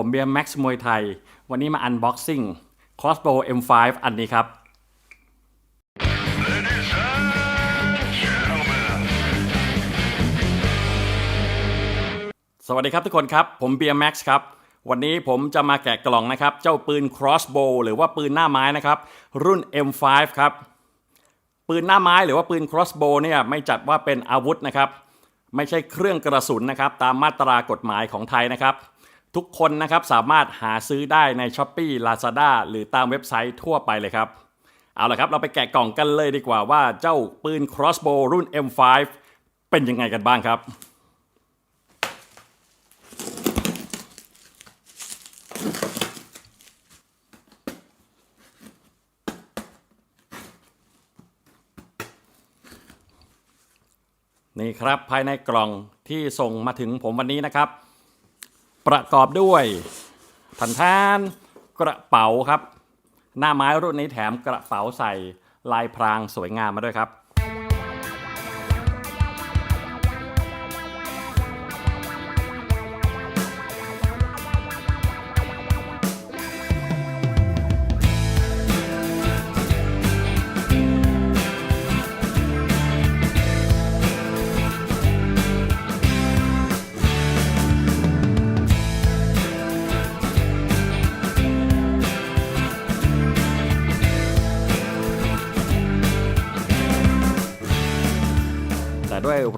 ผมเบียร์แม็กซ์มวยไทย วันนี้มาอันบ็อกซิ่ง Crossbow M5 อันนี้ครับ สวัสดีครับทุกคนครับ ผมเบียร์แม็กซ์ครับ วันนี้ผมจะมาแกะกล่องนะครับ เจ้าปืน crossbow หรือว่าปืนหน้าไม้นะครับ รุ่น M5 ครับ ปืนหน้าไม้หรือว่าปืน crossbow เนี่ยไม่จัดว่าเป็นอาวุธนะครับ ไม่ใช่เครื่องกระสุนนะครับ ตามมาตรากฎหมายของไทยนะครับ ทุกคนนะครับสามารถหาซื้อได้ใน s h อ p e e Lazada หรือตามเว็บไซต์ทั่วไปเลยครับ เอาละครับ เราไปแกะกล่องกันเลยดีกว่าว่าเจ้าปืน crossbow รุ่น M5 เป็นยังไงกันบ้างครับ นี่ครับภายในกล่องที่ส่งมาถึงผมวันนี้นะครับ ประกอบด้วยทันทานกระเป๋าครับ หน้าไม้รุ่นนี้แถมกระเป๋าใส่ลายพรางสวยงามมาด้วยครับ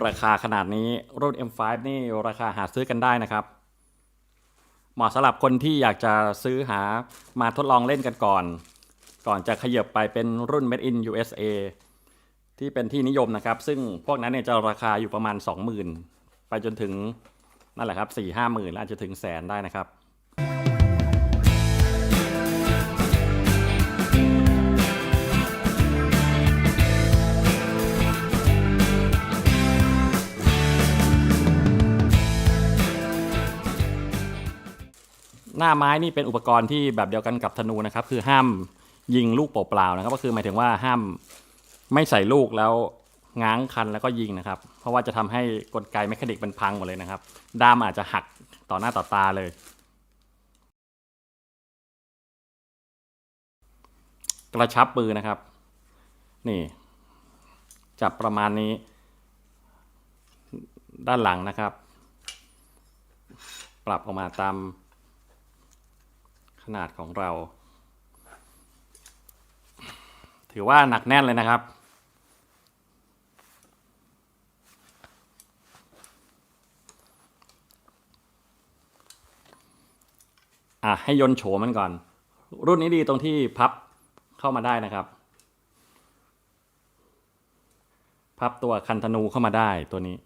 ราคาขนาดนี้รุ่น M5 นี่ราคาหาซื้อกันได้นะครับ เหมาะสำหรับคนที่อยากจะซื้อหามาทดลองเล่นกันก่อน ก่อนจะขยับไปเป็นรุ่น Made in USA ที่เป็นที่นิยมนะครับ ซึ่งพวกนั้นเนี่ยจะราคาอยู่ประมาณ 20,000 ไปจนถึงนั่นแหละครับ4 5 0 0 0 0อาจจะถึงแสนได้นะครับ หน้าไม้นี่เป็นอุปกรณ์ที่แบบเดียวกันกับธนูนะครับ คือห้ามยิงลูกเปล่าๆนะครับ ก็คือหมายถึงว่าห้ามไม่ใส่ลูกแล้วง้างคันแล้วก็ยิงนะครับ เพราะว่าจะทำให้กลไกแมคานิกมันพังหมดเลยนะครับ ด้ามอาจจะหักต่อหน้าต่อตาเลย กระชับปืนนะครับ นี่ จับประมาณนี้ ด้านหลังนะครับ ปรับออกมาตาม ขนาดของเรา ถือว่าหนักแน่นเลยนะครับ อะ ให้ยนโฉมันก่อน รุ่นนี้ดีตรงที่พับเข้ามาได้นะครับ พับตัวคันธนูเข้ามาได้ตัวนี้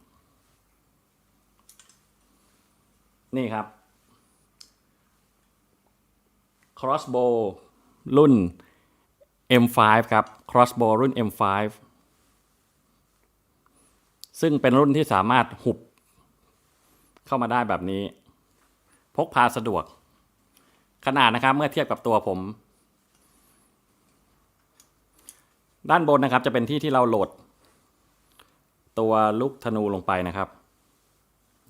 นี่ครับ crossbow รุ่น M5 ครับ crossbow รุ่น M5 ซึ่งเป็นรุ่นที่สามารถหุบเข้ามาได้แบบนี้ พกพาสะดวก ขนาดนะครับเมื่อเทียบกับตัวผม ด้านบนนะครับจะเป็นที่ที่เราโหลด ตัวลูกธนูลงไปนะครับ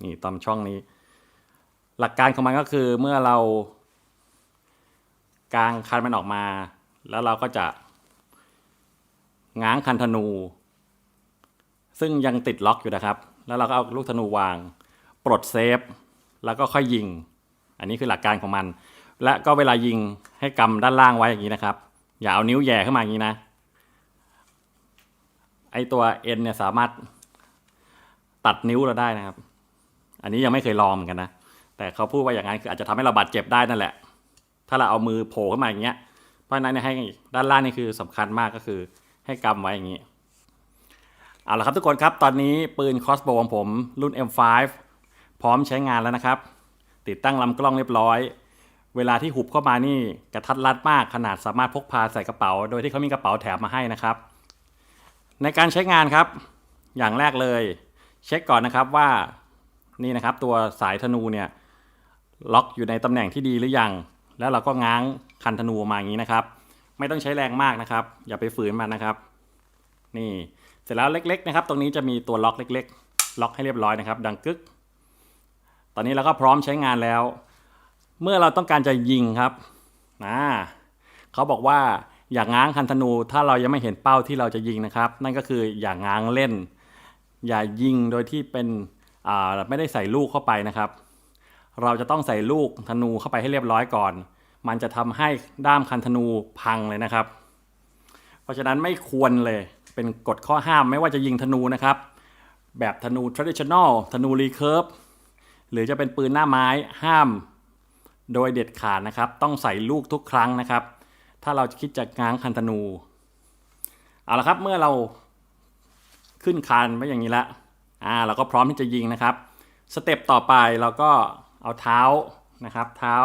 นี่ตามช่องนี้ หลักการของมันก็คือเมื่อเรา กางคันมันออกมา แล้วเราก็จะ ง้างคันธนู ซึ่งยังติดล็อกอยู่นะครับ แล้วเราก็เอาลูกธนูวาง ปลดเซฟ แล้วก็ค่อยยิง อันนี้คือหลักการของมัน และก็เวลายิงให้กำด้านล่างไว้อย่างนี้นะครับ อย่าเอานิ้วแย่เข้ามาอย่างนี้นะ ไอตัวเอ็นเนี่ยสามารถตัดนิ้วเราได้นะครับ อันนี้ยังไม่เคยลองเหมือนกันนะ แต่เขาพูดว่าอย่างนั้นคืออาจจะทำให้เราบาดเจ็บได้นั่นแหละ ถ้าเราเอามือโผล่ขึ้นมาอย่างเงี้ย เพราะนั้นเนี่ยให้ด้านล่างนี่คือสำคัญมากก็คือให้กำไว้อย่างนี้ เอาละครับทุกคนครับ ตอนนี้ปืน crossbow ของผมรุ่น M5 พร้อมใช้งานแล้วนะครับ ติดตั้งลำกล้องเรียบร้อย เวลาที่หุบเข้ามานี่กระทัดรัดมากขนาดสามารถพกพาใส่กระเป๋า โดยที่เขามีกระเป๋าแถมมาให้นะครับ ในการใช้งานครับ อย่างแรกเลย เช็คก่อนนะครับว่านี่นะครับตัวสายธนูเนี่ยล็อกอยู่ในตำแหน่งที่ดีหรือยัง แล้วเราก็ง้างคันธนูมาอย่างนี้นะครับ ไม่ต้องใช้แรงมากนะครับ อย่าไปฝืนมันนะครับ นี่ เสร็จแล้วเล็ก ๆ นะครับ ตรงนี้จะมีตัวล็อกเล็ก ๆ ล็อกให้เรียบร้อยนะครับ ดังกึก ตอนนี้เราก็พร้อมใช้งานแล้ว เมื่อเราต้องการจะยิงครับนะเขาบอกว่าอย่างง้างคันธนู ถ้าเรายังไม่เห็นเป้าที่เราจะยิงนะครับ นั่นก็คืออย่างง้างเล่น อย่ายิงโดยที่เป็นไม่ได้ใส่ลูกเข้าไปนะครับ เราจะต้องใส่ลูกธนูเข้าไปให้เรียบร้อยก่อน มันจะทำให้ด้ามคันธนูพังเลยนะครับ เพราะฉะนั้นไม่ควรเลย เป็นกฎข้อห้ามไม่ว่าจะยิงธนูนะครับ แบบธนู traditional ธนู recurve หรือจะเป็นปืนหน้าไม้ห้าม โดยเด็ดขาดนะครับ ต้องใส่ลูกทุกครั้งนะครับ ถ้าเราคิดจะง้างคันธนู เอาละครับเมื่อเราขึ้นคานไว้อย่างนี้ล้วอ่า เราก็พร้อมที่จะยิงนะครับ สเต็ปต่อไปเราก็ เอาเท้านะครับ เท้า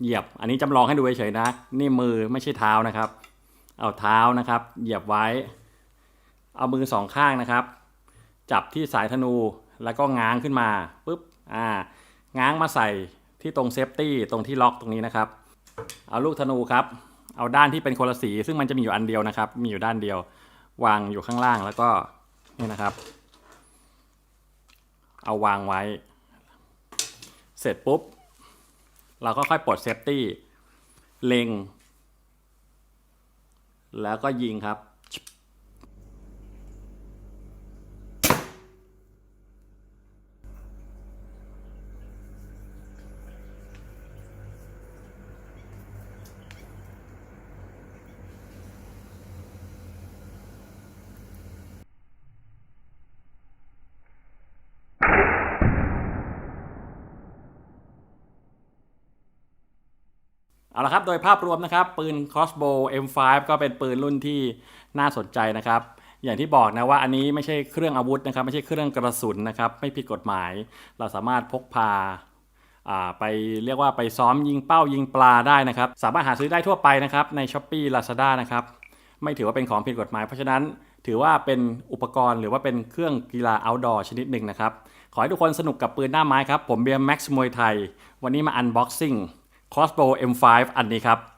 เหยียบ อันนี้จำลองให้ดูเฉยๆนะ นี่มือไม่ใช่เท้านะครับ เอาเท้านะครับ เหยียบไว้ เอามือสองข้างนะครับ จับที่สายธนูแล้วก็ง้างขึ้นมาปุ๊บอ่าง้างมาใส่ที่ตรงเซฟตี้ตรงที่ล็อกตรงนี้นะครับ เอาลูกธนูครับเอาด้านที่เป็นคนละสี ซึ่งมันจะมีอยู่อันเดียวนะครับ มีอยู่ด้านเดียว วางอยู่ข้างล่างแล้วก็นี่นะครับ เอาวางไว้ เสร็จปุ๊บ เราก็ค่อยปลดเซฟตี้เล็ง แล้วก็ยิงครับ เอาละครับ โดยภาพรวมนะครับ ปืน crossbow M5 ก็เป็นปืนรุ่นที่น่าสนใจนะครับ อย่างที่บอกนะว่าอันนี้ไม่ใช่เครื่องอาวุธนะครับ ไม่ใช่เครื่องกระสุนนะครับ ไม่ผิดกฎหมาย เราสามารถพกพาไปเรียกว่าไปซ้อมยิงเป้ายิงปลาได้นะครับ สามารถหาซื้อได้ทั่วไปนะครับใน s h อ p e e Lazada นะครับ ไม่ถือว่าเป็นของผิดกฎหมาย เพราะฉะนั้นถือว่าเป็นอุปกรณ์หรือว่าเป็นเครื่องกีฬา outdoor ชนิดหนึ่งนะครับ ขอให้ทุกคนสนุกกับปืนหน้าไม้ครับ ผมเบียร์แม็กซ์มวยไทย วันนี้มา unboxing crossbow M5 อันนี้ครับ